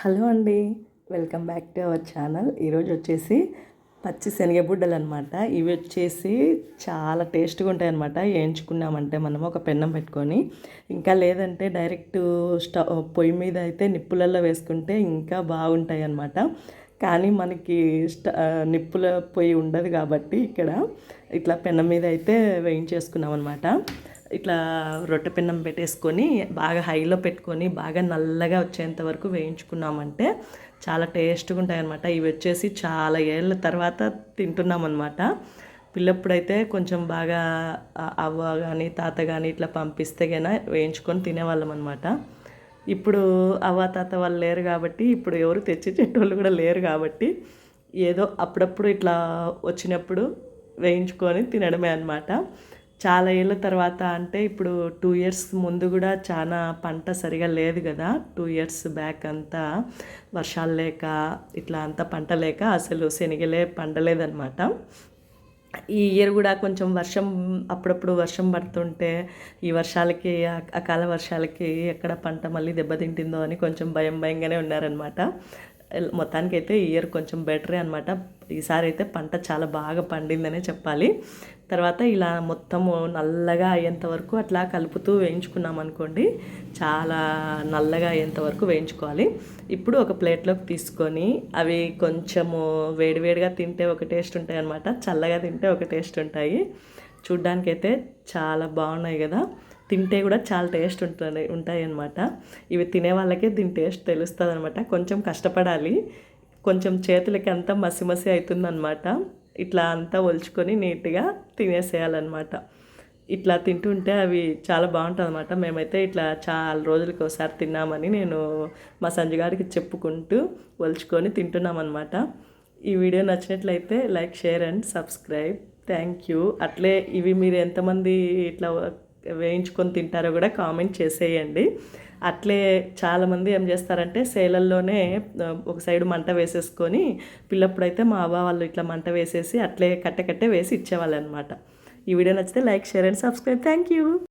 Hello అండి welcome back to our channel. ఈరోజు వచ్చేసి పచ్చి శనగబుడ్డలు అనమాట ఇవి వచ్చేసి చాలా టేస్ట్గా ఉంటాయి అనమాట వేయించుకున్నామంటే మనం ఒక పెన్నం పెట్టుకొని ఇంకా లేదంటే డైరెక్ట్ స్టవ్ పొయ్యి మీద అయితే నిప్పులలో వేసుకుంటే ఇంకా బాగుంటాయి అనమాట కానీ మనకి స్ట నిప్పుల పొయ్యి ఉండదు కాబట్టి ఇక్కడ ఇట్లా పెన్నం మీద అయితే వేయించేసుకున్నాం అనమాట ఇట్లా రొట్టె పిన్నం పెట్టేసుకొని బాగా హైలో పెట్టుకొని బాగా నల్లగా వచ్చేంత వరకు వేయించుకున్నామంటే చాలా టేస్ట్గా ఉంటాయన్నమాట. ఇవి వచ్చేసి చాలా ఏళ్ళ తర్వాత తింటున్నాం అనమాట పిల్లప్పుడైతే కొంచెం బాగా అవ్వ కానీ తాత కానీ ఇట్లా పంపిస్తే కానీ వేయించుకొని తినేవాళ్ళం అనమాట ఇప్పుడు అవ్వ తాత వాళ్ళు లేరు కాబట్టి ఇప్పుడు ఎవరు తెచ్చేటోళ్ళు కూడా లేరు కాబట్టి ఏదో అప్పుడప్పుడు ఇట్లా వచ్చినప్పుడు వేయించుకొని తినడమే అనమాట చాలా ఏళ్ళ తర్వాత అంటే ఇప్పుడు టూ ఇయర్స్ ముందు కూడా చాలా పంట సరిగా లేదు కదా. టూ ఇయర్స్ బ్యాక్ అంతా వర్షాలు లేక ఇట్లా అంతా పంట లేక అసలు శనగలే పండలేదన్నమాట. ఈ ఇయర్ కూడా కొంచెం వర్షం అప్పుడప్పుడు వర్షం పడుతుంటే ఈ వర్షాలకి అకాల వర్షాలకి ఎక్కడ పంట మళ్ళీ దెబ్బతింటుందో అని కొంచెం భయం భయంగానే ఉన్నారనమాట మొత్తానికైతే ఈ ఇయర్ కొంచెం బెటరే అనమాట ఈసారి అయితే పంట చాలా బాగా పండిందనే చెప్పాలి. తర్వాత ఇలా మొత్తము నల్లగా అయ్యేంత వరకు అట్లా కలుపుతూ వేయించుకున్నాం అనుకోండి చాలా నల్లగా అయ్యేంత వరకు వేయించుకోవాలి. ఇప్పుడు ఒక ప్లేట్లోకి తీసుకొని అవి కొంచెము వేడివేడిగా తింటే ఒక టేస్ట్ ఉంటాయి అనమాట చల్లగా తింటే ఒక టేస్ట్ ఉంటాయి. చూడ్డానికైతే చాలా బాగున్నాయి కదా తింటే కూడా చాలా టేస్ట్ ఉంటుంది ఉంటాయి అన్నమాట. ఇవి తినే వాళ్ళకే దీని టేస్ట్ తెలుస్తుంది అనమాట కొంచెం కష్టపడాలి. కొంచెం చేతులకి అంతా మసి మసి అవుతుందన్నమాట ఇట్లా అంతా ఒలుచుకొని నీట్గా తినేసేయాలన్నమాట. ఇట్లా తింటుంటే అవి చాలా బాగుంటుంది అనమాట మేమైతే ఇట్లా చాలా రోజులకి ఒకసారి తిన్నామని నేను మా సంజయ్ చెప్పుకుంటూ ఒలుచుకొని తింటున్నామన్నమాట. ఈ వీడియో నచ్చినట్లయితే like share and subscribe. Thank you. అట్లే ఇవి మీరు ఎంతమంది ఇట్లా వేయించుకొని తింటారో కూడా కామెంట్ చేసేయండి. అట్లే చాలామంది ఏం చేస్తారంటే సేలల్లోనే ఒక సైడ్ మంట వేసేసుకొని పిల్లప్పుడైతే మా అవ్వ వాళ్ళు ఇట్లా మంట వేసేసి అట్లే కట్టె కట్టే వేసి ఇచ్చేవాళ్ళు అనమాట ఈ వీడియో నచ్చితే like share and subscribe. Thank you.